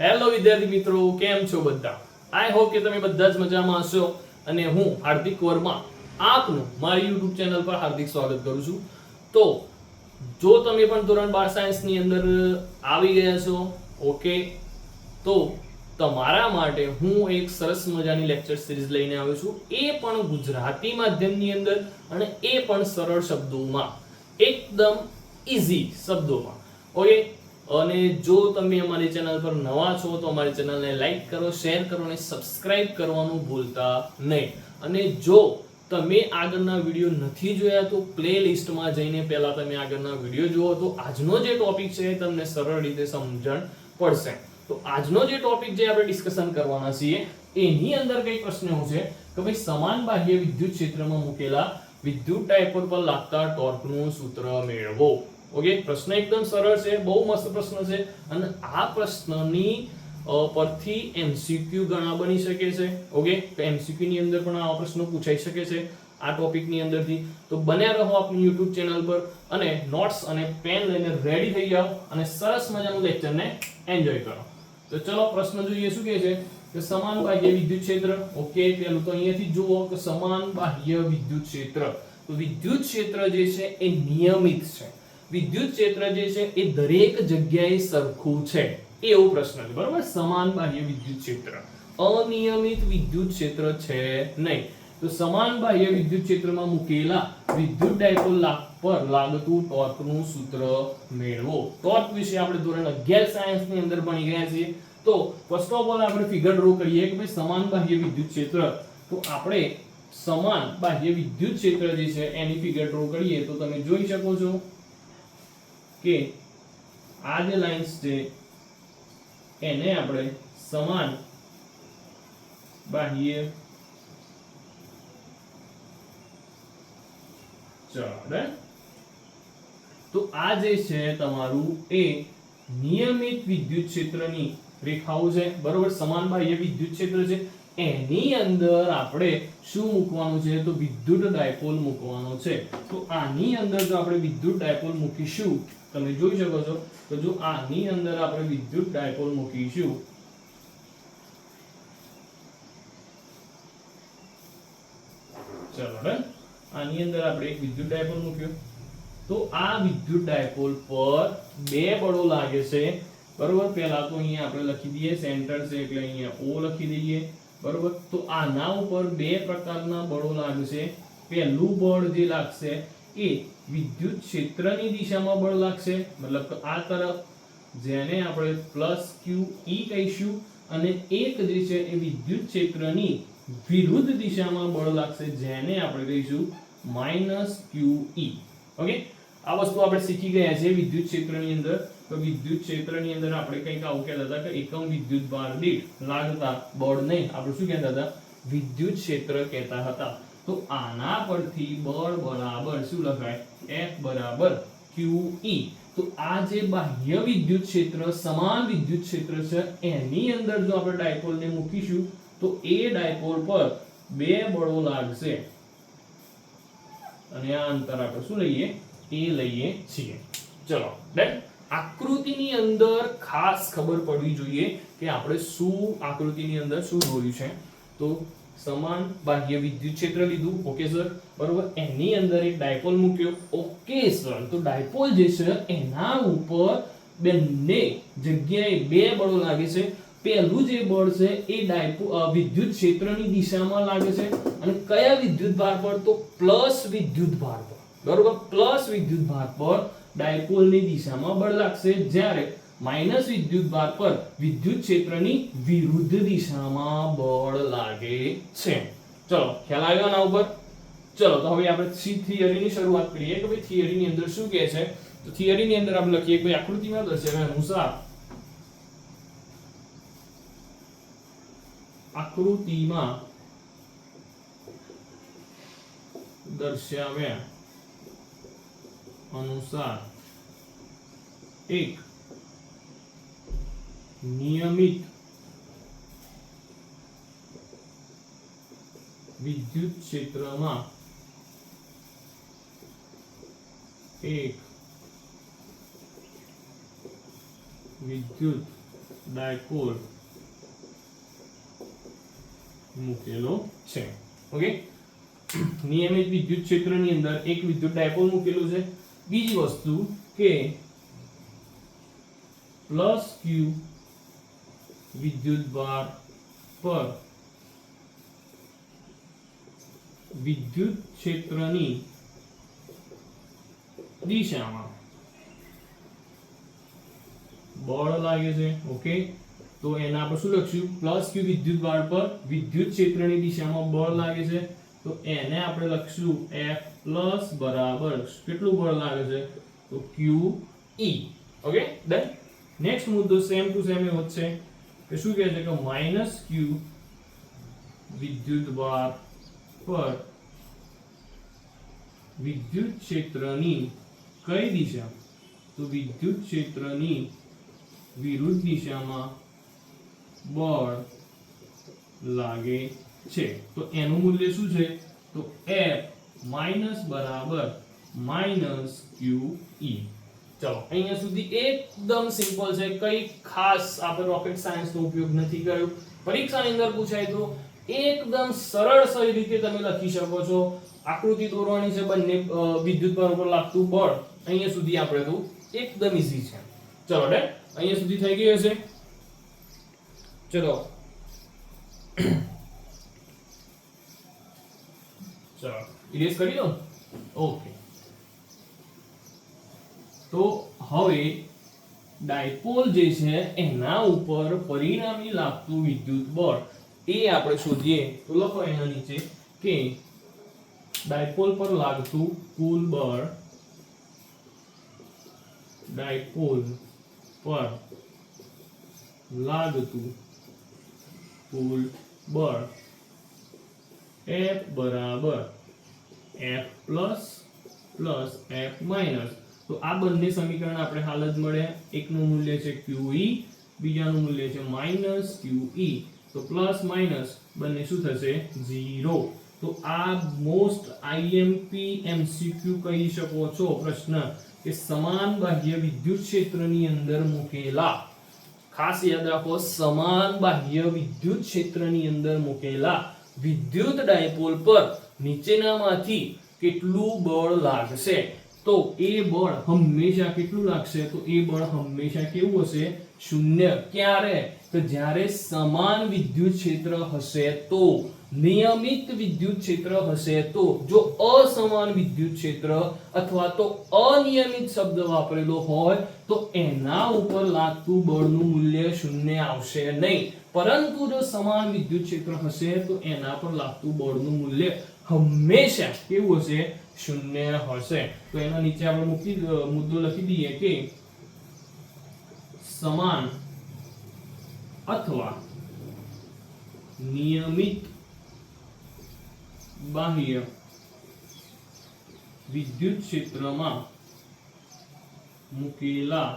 Hello વિદ્યાર્થી મિત્રો, કેમ છો બધા? આઈ હોપ કે તમે બધા જ મજામાં હશો અને હું હાર્દિક વર્મા આપનું મારી યુટ્યુબ ચેનલ પર હાર્દિક સ્વાગત કરું છું. તો, જો તમે પણ ધોરણ બાર સાયન્સની અંદર આવી ગયા છો ઓકે તો તમારા માટે હું એક સરસ મજાની લેક્ચર સિરીઝ લઈને આવ્યો છું. એ પણ ગુજરાતી માધ્યમની અંદર અને એ પણ સરળ શબ્દોમાં, એકદમ ઇઝી શબ્દોમાં ઓકે અને જો તમે અમારી ચેનલ પર નવા છો, તો અમારી ચેનલને લાઈક કરો, શેર કરો અને સબસ્ક્રાઇબ કરવાનું ભૂલતા નહીં. અને જો તમે આગળના વીડિયો નથી જોયા, તો પ્લે લિસ્ટમાં જઈને પહેલા તમે આગળના વીડિયો જુઓ. તો આજનો જે ટોપિક છે, એ તમને સરળ રીતે સમજણ પડશે. તો આજનો જે ટોપિક જે આપણે ડિસ્કશન કરવાના છીએ, એની અંદર કઈ પ્રશ્ન છે? કે ભાઈ, સમાન બાહ્ય વિદ્યુત ક્ષેત્રમાં મૂકેલા વિદ્યુત ડાયપોલ પર લાગતા ટોર્કનું સૂત્ર મેળવો. ઓકે પ્રશ્ન એકદમ સરળ છે, બહુ મસ્ત પ્રશ્ન છે. અને આ પ્રશ્નની પરથી એમસીક્યુ ઘણા બની શકે છે. ઓકે તો એમસીક્યુ ની અંદર પણ આવા પ્રશ્નો પૂછાઈ શકે છે આ ટોપિકની અંદરથી. તો બન્યા રહો આપણી યુટ્યુબ ચેનલ પર અને નોટ્સ અને પેન લઈને રેડી થઈ જાઓ અને સરસ મજાનું લેક્ચરને એન્જોય કરો. તો ચલો, પ્રશ્ન જોઈએ શું કહે છે? કે સમાન બાહ્ય વિદ્યુત ક્ષેત્ર. ઓકે પેલું તો અહીંયાથી જુઓ કે સમાન બાહ્ય વિદ્યુત ક્ષેત્ર. તો વિદ્યુત ક્ષેત્ર જે છે એ નિયમિત છે. વિદ્યુત ક્ષેત્ર જે છે એ દરેક જગ્યાએ સરખું છે? એવો પ્રશ્ન છે. બરોબર? સમાન બાહ્ય વિદ્યુત ક્ષેત્ર. અનિયમિત વિદ્યુત ક્ષેત્ર છે નહીં. તો સમાન બાહ્ય વિદ્યુત ક્ષેત્રમાં મૂકેલા વિદ્યુત ડાયપોલ પર લાગતું ટોર્કનું સૂત્ર મેળવો. ટોર્ક વિશે આપણે ધોરણ 11 સાયન્સની અંદર ભણી ગયા છીએ. તો ફર્સ્ટ ઓફ ઓલ આપણે ફિગર ડ્રો કરીએ કે ભાઈ સમાન બાહ્ય વિદ્યુત ક્ષેત્ર. તો આપણે સમાન બાહ્ય વિદ્યુત ક્ષેત્ર જે છે એની ફિગર ડ્રો કરીએ. તો તમે જોઈ શકો છો કે આ જે લાઇન્સ છે, એને આપણે સમાન બાહ્ય તો આ જે છે તમારું એ નિયમિત વિદ્યુત ક્ષેત્રની રેખાઓ છે, બરોબર? સમાન બાહ્ય વિદ્યુત ક્ષેત્ર છે. એની અંદર આપણે શું મૂકવાનું છે? તો વિદ્યુત ડાયપોલ મૂકવાનો છે. તો આની અંદર જો આપણે વિદ્યુત ડાયપોલ મૂકીશું તમે જોઈ શકો છો તો જો આની અંદર આપણે વિદ્યુત ડાયપોલ મૂકીશું, ચલો આની અંદર આપણે એક વિદ્યુત ડાયપોલ મૂક્યો. તો આ વિદ્યુત ડાયપોલ પર બે બળો લાગે છે. બરોબર? પહેલા તો અહીંયા આપણે લખી દઈએ, સેન્ટર છે એટલે અહીંયા ઓ લખી દઈએ. બરોબર? તો આના ઉપર બે પ્રકારના બળો લાગશે. પહેલું બળ જે લાગશે એ વિદ્યુત ક્ષેત્રની દિશામાં બળ લાગશે. મતલબ આ તરફ જેને આપણે પ્લસ ક્યુ ઈ કહીશું અને એક જે છે એ વિદ્યુત ક્ષેત્રની વિરુદ્ધ દિશામાં બળ લાગશે જેને આપણે કહીશું માઇનસ ક્યુ ઈ ઓકે આ વસ્તુ આપણે શીખી ગયા છે વિદ્યુત ક્ષેત્રની અંદર. તો વિદ્યુત ક્ષેત્રની અંદર આપણે કંઈક આવું કહેતા હતા કે એકમ વિદ્યુત ભાર દીઠ લાગતા બળ નહીં આપણે શું કહેતા હતા? વિદ્યુત ક્ષેત્ર કહેતા હતા. તો આના પરથી બળ બરાબર શું લખાય? F બરાબર QE તો આ જે બાહ્ય વિદ્યુત ક્ષેત્ર, સમાન વિદ્યુત ક્ષેત્ર છે, એની અંદર જો આપણે ડાયપોલને મૂકીશું, તો એ ડાયપોલ પર બે બળો લાગશે. અને આ અંતર આપણે શું લઈએ? એ લઈએ છીએ. ચલો ડન આકૃતિની અંદર ખાસ ખબર પડવી જોઈએ કે આપણે શું આકૃતિની અંદર શું દોર્યું છે? તો સમાન બાહ્ય વિદ્યુત ક્ષેત્ર લીધું. Okay, sir. બરોબર. એની અંદર એક ડાયપોલ મૂક્યો. Okay, sir. તો ડાયપોલ જે છે, એના ઉપર બંને જગ્યાએ બે બળો લાગે છે. પહેલું જે બળ છે, એ ડાયપો વિદ્યુત ક્ષેત્રની દિશામાં લાગે છે. અને કયા વિદ્યુત ભાર પર? તો પ્લસ વિદ્યુત ભાર પર. બરોબર? પ્લસ વિદ્યુત ભાર પર ડાયપોલની દિશામાં બળ લાગશે. જ્યારે માઇનસ વિદ્યુત ભાર પર વિદ્યુત ક્ષેત્રની વિરુદ્ધ દિશામાં બળ લાગે છે. ચલો, ખ્યાલ આવ્યો આના ઉપર? ચલો, તો હવે આપણે સી થિયરીની શરૂઆત કરીએ કે ભાઈ થિયરીની અંદર શું કહે છે? તો થિયરીની અંદર આપણે લખીએ ભાઈ આકૃતિમાં દર્શાવ્યા અનુસાર આકૃતિમાં દર્શાવ્યા અનુસાર એક નિયમિત વિદ્યુત ક્ષેત્રમાં એક વિદ્યુત ડાયપોલ મૂકેલો છે. ઓકે? નિયમિત વિદ્યુત ક્ષેત્રની અંદર એક વિદ્યુત ડાયપોલ મૂકેલું છે. બીજી વસ્તુ કે પ્લસ ક્યુ વિદ્યુત ભાર પર. વિદ્યુત ક્ષેત્રની દિશામાં. બળ લાગે છે, ઓકે. તો એના આપણે શું લખશું પ્લસ ક્યુ વિદ્યુત ભાર પર વિદ્યુત ક્ષેત્રની દિશામાં બળ લાગે છે. તો એને આપણે લખશું એફ પ્લસ બરાબર કેટલું બળ લાગે છે? તો Q E. Okay, done. Next મુદ્દો સેમ ટુ સેમ એવો છે. કે શું કહે છે કે માઇનસ ક્યુ વિદ્યુત ભાર પર વિદ્યુત ક્ષેત્રની કઈ દિશા? તો વિદ્યુત ક્ષેત્રની વિરુદ્ધ દિશામાં બળ લાગે છે. તો એનું મૂલ્ય શું છે? તો એફ માઇનસ બરાબર માઇનસ ક્યુ ઈ ચલો. અહીંયા સુધી એકદમ સિમ્પલ છે. કઈ ખાસ આપણે રોકેટ સાયન્સનો ઉપયોગ નથી કર્યો. પરીક્ષાની અંદર પૂછાય તો એકદમ સરળ સહી રીતે તમે લખી શકો છો. આકૃતિ દોરવાની છે બંને વિદ્યુત પર ઉપર લાગતું બળ. અહીંયા સુધી આપણે તો એકદમ ઈઝી છે. ચલો ડે અહીંયા સુધી થઈ ગયું હશે? ચલો. ચલો. ઇરેઝ કરી દો? ઓકે. તો હવે ડાયપોલ જે છે, એના ઉપર પરિણામી લાગતું વિદ્યુત બળ એ આપણે શોધીએ. તો લખો એના નીચે કે ડાયપોલ પર લાગતું કુલ બળ ડાયપોલ પર લાગતું કુલ બળ F બરાબર F plus plus F minus તો આ બંને સમીકરણ આપણે હાલ જ મળ્યા એકનું મૂલ્ય છે QE બીજાનું મૂલ્ય છે માઇનસ QE તો પ્લસ માઇનસ બંને શું થશે? 0 તો આ મોસ્ટ IMP MCQ કહી શકો છો પ્રશ્ન કે સમાન બાહ્ય વિદ્યુત ક્ષેત્રની અંદર મૂકેલા. ખાસ યાદ રાખો, સમાન બાહ્ય વિદ્યુત ક્ષેત્રની અંદર મૂકેલા વિદ્યુત ડાયપોલ પર નીચેનામાંથી કેટલું બળ લાગશે? તો એ બળ હંમેશા કેટલું લાગશે? તો એ બળ હંમેશા કેવું હશે? શૂન્ય. ક્યારે? તો જ્યારે સમાન વિદ્યુત ક્ષેત્ર હશે તો, નિયમિત વિદ્યુત ક્ષેત્ર હશે તો, જો અસમાન વિદ્યુત ક્ષેત્ર અથવા તો અનિયમિત શબ્દ વાપરેલો હોય, તો એના ઉપર લાગતું બળનું મૂલ્ય શૂન્ય આવશે નહીં. પરંતુ જો સમાન વિદ્યુત ક્ષેત્ર હશે, તો એના પર લાગતું બળનું મૂલ્ય હંમેશા કેવું હશે? શૂન્ય હશે. તો એના નીચે આપણે મૂકી મુદ્દો લખી દઈએ કે સમાન અથવા નિયમિત બાહ્ય વિદ્યુત ક્ષેત્રમાં મૂકેલા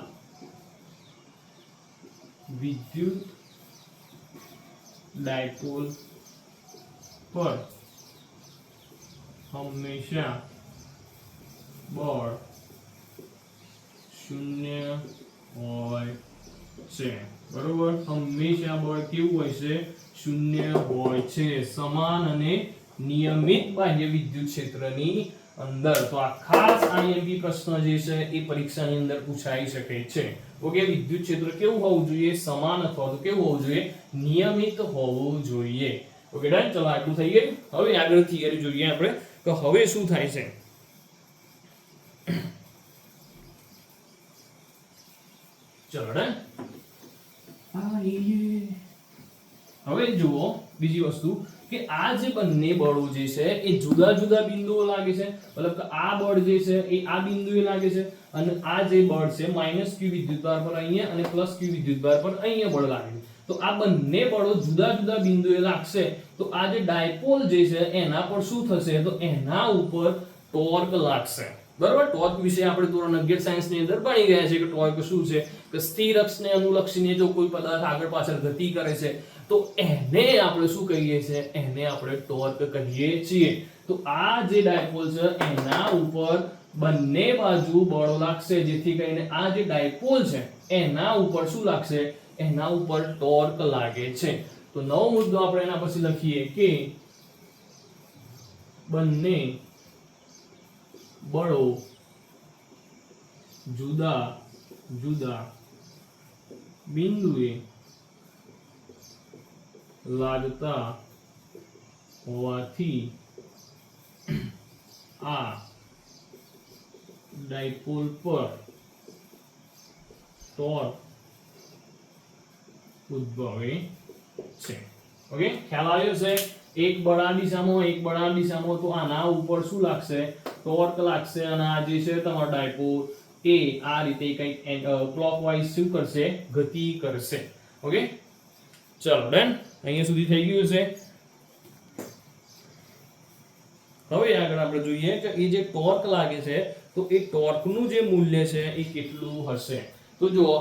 વિદ્યુત ડાયપોલ પર હંમેશા બળ શૂન્ય હોય છે. બરોબર? હંમેશા બળ કેવું હોય છે? શૂન્ય હોય છે. સમાન અને નિયમિત બાહ્ય વિદ્યુત ક્ષેત્રની અંદર. તો આ ખાસ આઈએમપી પ્રશ્ન જે છે એ પરીક્ષાની અંદર પૂછાઈ શકે છે. ઓકે વિદ્યુત ક્ષેત્ર કેવું હોવું જોઈએ? સમાન અથવા તો કેવું હોવું જોઈએ? નિયમિત હોવું જોઈએ. ઓકે ડન ચલો આટલું થઈ ગયું. હવે આગળ થિયરી જોઈએ આપણે તો હવે શું થાય છે. ચલો ડન હવે જુઓ બીજી વસ્તુ કે આ જે બંને બળો જે છે એ જુદા જુદા બિંદુઓ લાગે છે. મતલબ કે આ બળ જે છે એ આ બિંદુએ લાગે છે અને આ જે બળ છે માઇનસ ક્યુ વિદ્યુતભાર પર અહીંયા અને પ્લસ ક્યુ વિદ્યુતભાર પર અહીંયા બળ લાગે છે. તો આ બંને બળો જુદા જુદા બિંદુએ લાગશે. તો આ જે ડાયપોલ જે છે, એના પર શું થશે? તો એના ઉપર ટોર્ક લાગશે. બરાબર? ટોર્ક વિશે આપણે ધોરણ 11 સાયન્સની અંદર ભણી ગયા છે કે ટોર્ક શું છે? કે સ્થિર અક્ષને અનુલક્ષીને જો કોઈ પદાર્થ આગળ પાછળ ગતિ કરે છે, તો એને આપણે શું કહીએ છીએ? એને આપણે ટોર્ક કહીએ છીએ. તો આ જે ડાયપોલ છે, એના ઉપર બંને બાજુ બળો લાગશે. જેથી કરીને આ જે ડાયપોલ છે, એના ઉપર શું લાગશે? એના ઉપર ટોર્ક લાગે છે. તો નવો મુદ્દો આપણે એના પછી લખીએ કે બંને બળો જુદા જુદા બિંદુએ લાગતા હોવાથી આ ડાયપોલ પર ટોર્ક ઉદ્ભવે છે. ઓકે? ખ્યાલ આવ્યો છે? એક બળા દિશામાં, એક બળા દિશામાં. તો આના ઉપર શું લાગશે? ટોર્ક લાગશે અને આ જે છે તમારો ડાયપોલ એ આ રીતે કંઈક ક્લોકવાઇઝ શું કરશે? ગતિ કરશે. ઓકે? ચલો, ડન. અહીંયા સુધી થઈ ગયું છે. હવે આગળ આપણે જોઈએ કે એ જે ટોર્ક લાગે છે, તો એ ટોર્કનું જે મૂલ્ય છે એ કેટલું હશે? તો જુઓ,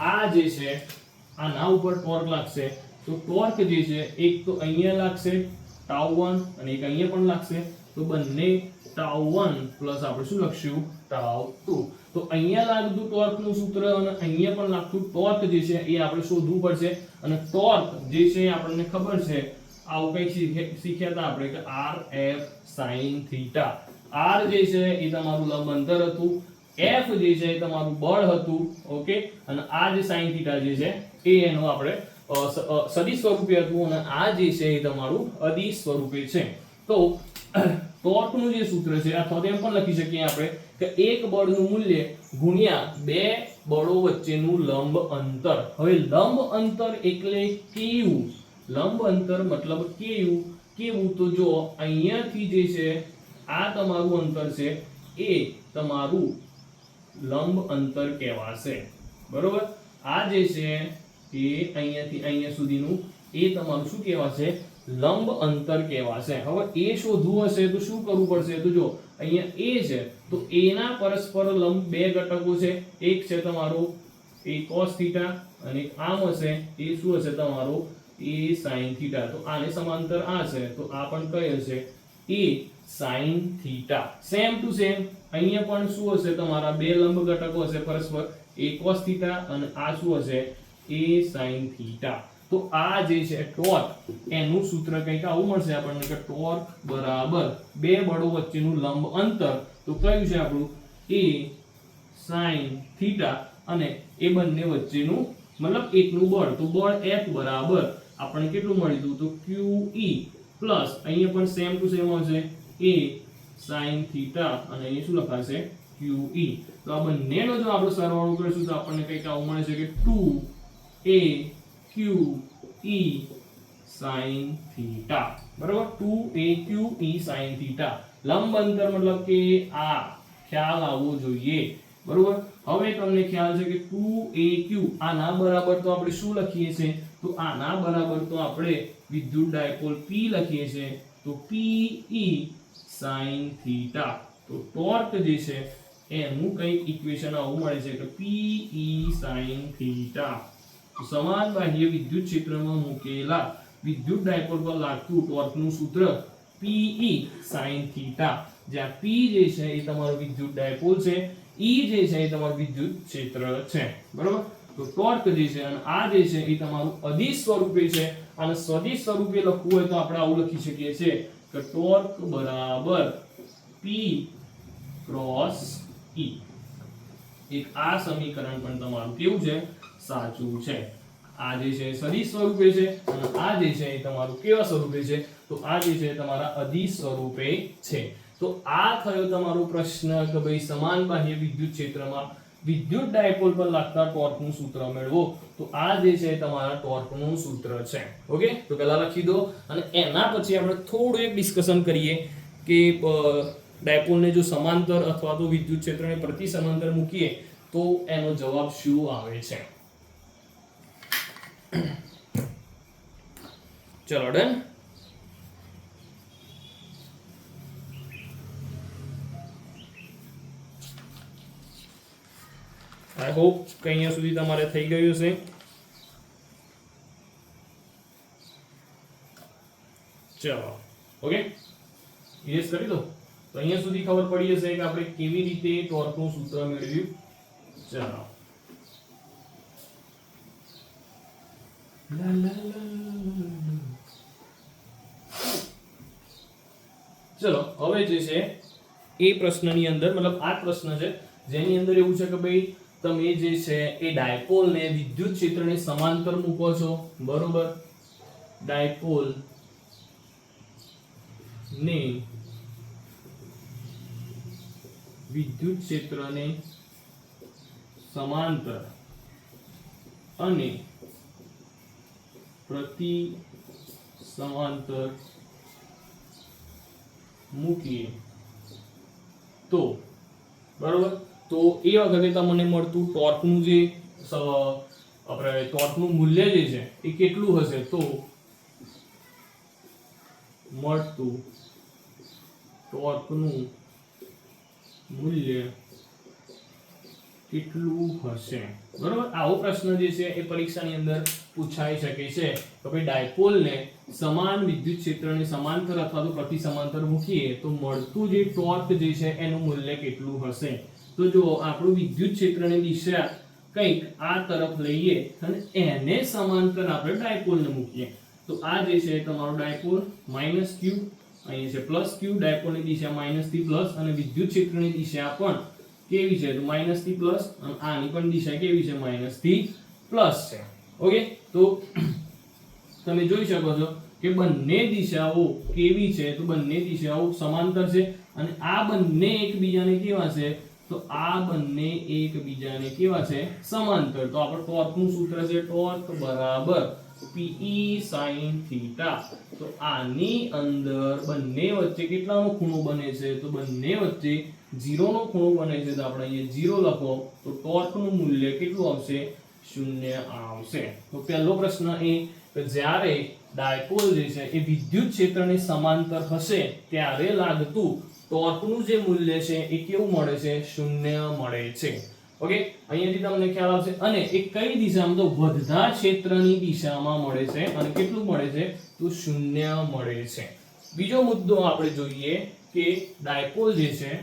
આ જે છે આના ઉપર ટોર્ક લાગશે. તો ટોર્ક જે છે, એક તો અહીંયા લાગશે ટાઉ વન અને એક અહીંયા પણ લાગશે. તો બંને ટાઉ વન પ્લસ આપણે શું લખશું? ટાઉ ટુ તો અહીંયા લાગતું ટોર્કનું સૂત્ર અને અહીંયા પણ લાગતું ટોર્ક જે છે, એ આપણે શોધવું પડશે. અને ટોર્ક જે છે, એ આપણને ખબર છે. આવું કંઈક શીખે- શીખ્યા હતા આપણે કે R F sine theta R જે છે, એ તમારું લંબ અંતર હતું. એફ જે છે, એ તમારું બળ હતું. ઓકે? અને આ જે સાઇન થીટા જે છે એ એનું આપણે અ, સ- અ, સદિશ સ્વરૂપે હતું અને આ જે છે એ તમારું અદિશ સ્વરૂપે છે. તો ટોર્કનું જે સૂત્ર છે અથવા તો એમ પણ લખી શકીએ આપણે કે એક બળનું મૂલ્ય ગુણ્યા બે બળો વચ્ચેનું લંબ અંતર. હવે લંબ અંતર એટલે કેવું? લંબ અંતર મતલબ કેવું? કેવું? તો જો અહીંયાથી જે છે આ તમારું અંતર છે એ તમારું લંબ અંતર કહેવાશે. બરોબર? આ જે છે એ અહીંયાથી અહીંયા સુધીનું એ તમારું શું કહેવાશે? લંબ અંતર કહેવાશે. હવે એ શોધવું હશે તો શું કરવું પડશે? તો જો અહીંયા એ છે, તો એના પરસ્પર લંબ બે ઘટકો છે. એક છે તમારો એ cos થીટા અને આમ હશે. એ શું હશે તમારો? એ sin થીટા તો આને સમાંતર આ છે. તો આ પણ કઈ હશે? એ sin theta same to same અહીંયા પણ શું હશે? તમારા બે લંબ ઘટકો હશે પરસ્પર. એ cos થીટા અને આ શું હશે? એ સાઈન થીટા તો આ જે છે ટોર્ક એનું સૂત્ર કંઈક આવું મળશે આપણને કે ટોર્ક બરાબર બે બળો વચ્ચેનું લંબ અંતર. તો કયું છે આપણું? એ સાઈન થીટા અને એ બંને વચ્ચેનું મતલબ એકનું બળ. તો બળ એફ બરાબર આપણને કેટલું મળ્યું હતું? તો QE પ્લસ અહીંયા પણ સેમ ટુ સેમ હશે એ સાઈન થીટા અને અહીંયા શું લખાશે? ક્યુ ઈ તો આ બંનેનો જો આપણે સરવાળો કરીશું તો આપણને કંઈક આવું મળે છે કે 2a ક્યુ ઈ સાઈન થીટા બરાબર? 2a q e sin theta લંબ અંતર મતલબ કે આ ખ્યાલ આવવો જોઈએ. બરોબર? હવે તમને ખ્યાલ છે કે ટુ એ ક્યુ આના બરાબર તો આપણે શું લખીએ છીએ તો આના બરાબર તો આપણે વિદ્યુત ડાયપોલ પી લખીએ છીએ તો પી ઈ સાઈન થીટા તો ટોર્ક જે છે, એનું કંઈક ઇક્વેશન આવું મળે છે કે પી ઈ સાઈન થીટા સમાન બાહ્ય વિદ્યુત ક્ષેત્રમાં મૂકેલા. વિદ્યુત ડાયપોલ પર લાગતું ટોર્કનું સૂત્ર pe sin થીટા જ્યાં p જે છે એ તમારો વિદ્યુત ડાયપોલ છે. E જે છે એ તમારું વિદ્યુત ક્ષેત્ર છે. બરોબર? તો ટોર્ક જે છે અને આ જે છે એ તમારું અદિશ સ્વરૂપે છે. અને સદિશ સ્વરૂપે લખવું હોય તો આપણે આવું લખી શકીએ છીએ કે ટોર્ક બરાબર p ક્રોસ e. એક આ સમીકરણ પણ તમારું કેવું છે? સાચું છે. આ જે છે સદિશ સ્વરૂપે છે અને આ જે છે એ તમારું કેવા સ્વરૂપે છે? તો આ જે છે તમારા અદિશ સ્વરૂપે છે. તો આ થયો તમારો પ્રશ્ન કે ભાઈ સમાન બાહ્ય વિદ્યુત ક્ષેત્રમાં વિદ્યુત ડાયપોલ પર લાગતા ટોર્કનું સૂત્ર મેળવો. તો આ જે છે તમારા ટોર્કનું સૂત્ર છે. ઓકે? તો પહેલા લખી દો. અને એના પછી આપણે થોડું એક ડિસ્કશન કરીએ કે ડાયપોલને જો સમાંતર અથવા તો વિદ્યુત ક્ષેત્રને પ્રતિ સમાંતર મૂકીએ તો એનો જવાબ શું આવે છે? ચલો ડન આઈ હોપ કે અહીંયા સુધી તમારે થઈ ગયું છે. ચલો ઓકે યસ કરી દો. તો અહીંયા સુધી ખબર પડી હશે કે આપણે કેવી રીતે ટોર્કનું સૂત્ર મેળવ્યું. ચાલો. ચલો, હવે જે છે એ પ્રશ્નની અંદર, મતલબ આ પ્રશ્ન છે, જેની અંદર એવું છે કે ભાઈ તમે જે છે એ ડાયપોલને વિદ્યુત ક્ષેત્રને સમાંતર મૂકો છો, બરોબર? ડાયપોલ ને વિદ્યુત ક્ષેત્રને સમાંતર અને પ્રતિ સમાંતર મૂકીએ તો, બરોબર? તો એ વખતે તમને મળતું ટોર્કનું જે આપણે ટોર્કનું મૂલ્ય જે છે, એ કેટલું હશે? તો મળતું ટોર્કનું મૂલ્ય કેટલું હશે? બરોબર? આવો પ્રશ્ન જે છે, એ પરીક્ષાની અંદર પૂછાઈ શકે છે. કે ભાઈ ડાયપોલને સમાન વિદ્યુત ક્ષેત્રને સમાંતર અથવા તો પ્રતિ સમાંતર મૂકીએ તો મળતું જે ટોર્ક જે છે એનું મૂલ્ય કેટલું હશે? તો જો આપણું વિદ્યુત ક્ષેત્રની દિશા કંઈક આ તરફ લઈએ અને એને સમાંતર આપણે ડાયપોલને મૂકીએ. તો આ જે છે તમારો ડાયપોલ માઇનસ ક્યુ, અહીંયા છે પ્લસ ક્યુ, ડાયપોલની દિશા માઇનસથી પ્લસ અને વિદ્યુત ક્ષેત્રની દિશા પણ કેવી છે? તો માઇનસથી પ્લસ અને આની પણ દિશા કેવી છે? માઇનસથી પ્લસ છે. ઓકે? તો તમે જોઈ શકો છો કે બંને દિશાઓ કેવી છે? તો બંને દિશાઓ સમાંતર છે અને આ બંને એકબીજાને કેવા છે? તો આ બંને એકબીજાને કેવા છે? સમાંતર. તો આપણે ટોર્કનું સૂત્ર છે ટોર્ક બરાબર. PE sin થીટા તો આની અંદર બંને વચ્ચે કેટલાનો ખૂણો બને છે? તો બંને વચ્ચે 0 નો ખૂણો બને છે. તો આપણે અહીંયા 0 લખો. તો ટોર્કનું મૂલ્ય કેટલું આવશે? શૂન્ય આવશે તો પહેલો પ્રશ્ન એ કે જ્યારે ડાયપોલ જે છે એ વિદ્યુત ક્ષેત્રને સમાંતર હશે ત્યારે લાગતું ટોર્કનું જે મૂલ્ય છે એ કેવું મળે છે? શૂન્ય મળે છે. ઓકે? અહીંયાથી તમને ખ્યાલ આવશે. અને એ કઈ દિશામાં? તો વધતા ક્ષેત્રની દિશામાં મળે છે. અને કેટલું મળે છે? તો શૂન્ય મળે છે. બીજો મુદ્દો આપણે જોઈએ કે ડાયપોલ જે છે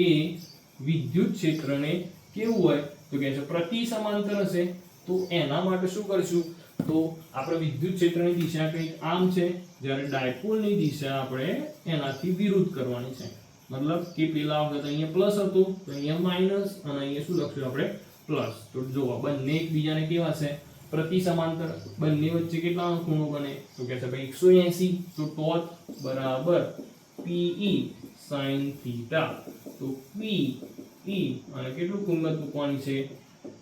એ વિદ્યુત ક્ષેત્રને કેવું હોય? તો કે છે પ્રતિ સમાંતર હશે તો એના માટે શું કરશું? તો આપણે વિદ્યુત ક્ષેત્રની દિશા કંઈક આમ છે, જ્યારે ડાયપોલની દિશા આપણે એનાથી વિરુદ્ધ કરવાની છે. મતલબ કે પેલા વખત અહીંયા પ્લસ હતું, તો અહીંયા માઇનસ અને અહીંયા શું લખશું આપણે? પ્લસ તો જુઓ બંને એકબીજાને કેવા છે? પ્રતિ સમાંતર બંને વચ્ચે કેટલા ખૂણો બને? તો કે છે ભાઈ 180 તો ટોચ બરાબર પીઈ સાઇન થીટા તો PE અને કેટલું કિંમત મૂકવાની છે?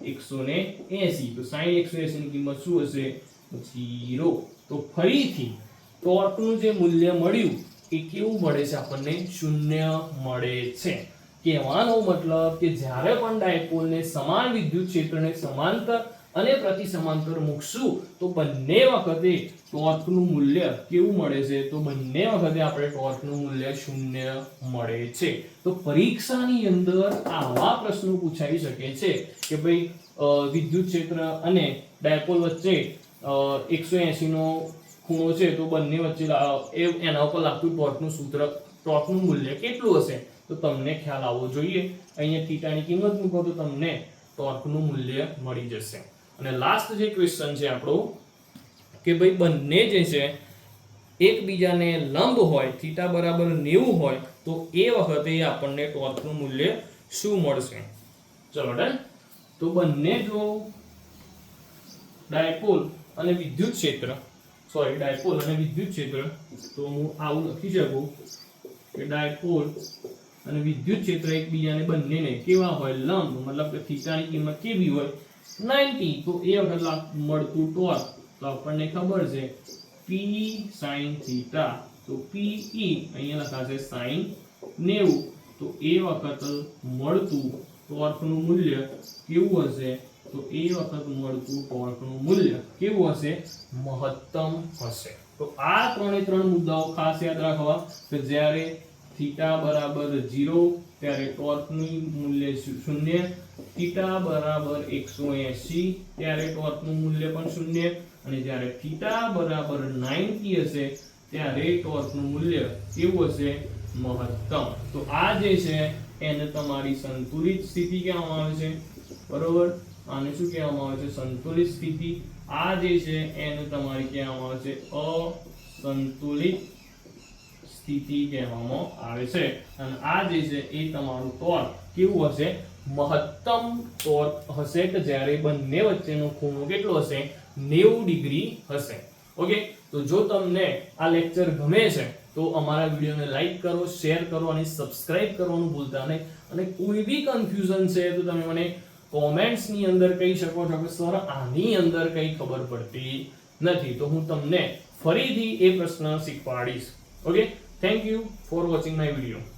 180 તો સાઈન 180 ની કિંમત શું હશે? ઝીરો. તો ફરીથી ટોર્કનું જે મૂલ્ય મળ્યું એ કેવું મળે છે આપણને? શૂન્ય મળે છે. કહેવાનો મતલબ કે જ્યારે પણ ડાયપોલને સમાન વિદ્યુત ક્ષેત્રને સમાંતર અને પ્રતિ સમાંતર મૂકશું, તો બંને વખતે ટોર્કનું મૂલ્ય કેવું મળે છે? તો બંને વખતે આપણે ટોર્કનું મૂલ્ય શૂન્ય મળે છે. તો પરીક્ષાની અંદર આવા પ્રશ્નો પૂછાઈ શકે છે કે ભાઈ વિદ્યુત ક્ષેત્ર અને ડાયપોલ વચ્ચે એકસો એસીનો ખૂણો છે, તો બંને વચ્ચે એના ઉપર લાગતું ટોર્કનું સૂત્ર, ટોર્કનું મૂલ્ય કેટલું હશે? તો તમને ખ્યાલ આવવો જોઈએ. અહીંયા થીટાની કિંમત મૂકો, તો તમને ટોર્કનું મૂલ્ય મળી જશે. અને લાસ્ટ જે ક્વેશ્ચન છે આપણું, કે ભાઈ બંને જે છે, એકબીજાને લંબ હોય થીટા બરાબર 90 હોય, તો એ વખતે આપણને ટોર્કનું મૂલ્ય શું મળશે? ચલો ડન તો બંને જો ડાયપોલ અને વિદ્યુત ક્ષેત્ર સોરી ડાયપોલ અને વિદ્યુત ક્ષેત્ર, તો હું આવું લખી શકું કે ડાયપોલ અને વિદ્યુત ક્ષેત્ર એકબીજાને બંનેને કેવા હોય? લંબ, મતલબ કે થીટાની કિંમત કેવી હોય? 90 તો એ વખત મળતું ટોર્ક તો આપણને ખબર છે P sin થીટા તો PE અહીંયા લખાશે sin 90 તો એ વખત મળતું ટોર્કનું મૂલ્ય કેવું હશે? તો એ વખત મળતું ટોર્કનું મૂલ્ય કેવું હશે? મહત્તમ હશે. તો આ ત્રણે ત્રણ મુદ્દાઓ ખાસ યાદ રાખવા કે જ્યારે થીટા બરાબર 0 ત્યારે ટોર્કનું મૂલ્ય શૂન્ય થીટા બરાબર 180 ત્યારે ટોર્કનું મૂલ્ય પણ શૂન્ય. અને જ્યારે થીટા બરાબર 90 હશે, ત્યારે ટોર્કનું મૂલ્ય કેવું હશે મહત્તમ. તો આ જે છે, એને તમારી સંતુલિત સ્થિતિ કહેવામાં આવે છે. બરોબર? આને શું કહેવામાં આવે છે? સંતુલિત સ્થિતિ. આ જે છે, એને તમારી કહેવામાં આવે છે, અસંતુલિત સ્થિતિ કહેવામાં આવે છે. અને આ જે છે, એ તમારું ટોર્ક કેવું હશે? મહત્તમ ટોર્ક હશે કે જ્યારે બંને વચ્ચેનો ખૂણો કેટલો હશે? 90 ડિગ્રી હશે. ઓકે તો જો તમને આ લેક્ચર ગમે છે, તો અમારા વિડીયોને લાઈક કરો, શેર કરો અને સબસ્ક્રાઇબ કરવાનું ભૂલતા નહીં. અને કોઈ બી કન્ફ્યુઝન છે, તો તમે મને કોમેન્ટ્સની અંદર કહી શકો છો કે, સર, આની અંદર કંઈ ખબર પડતી નથી. તો હું તમને ફરીથી એ પ્રશ્ન શીખવાડીશ. Okay thank you for watching my video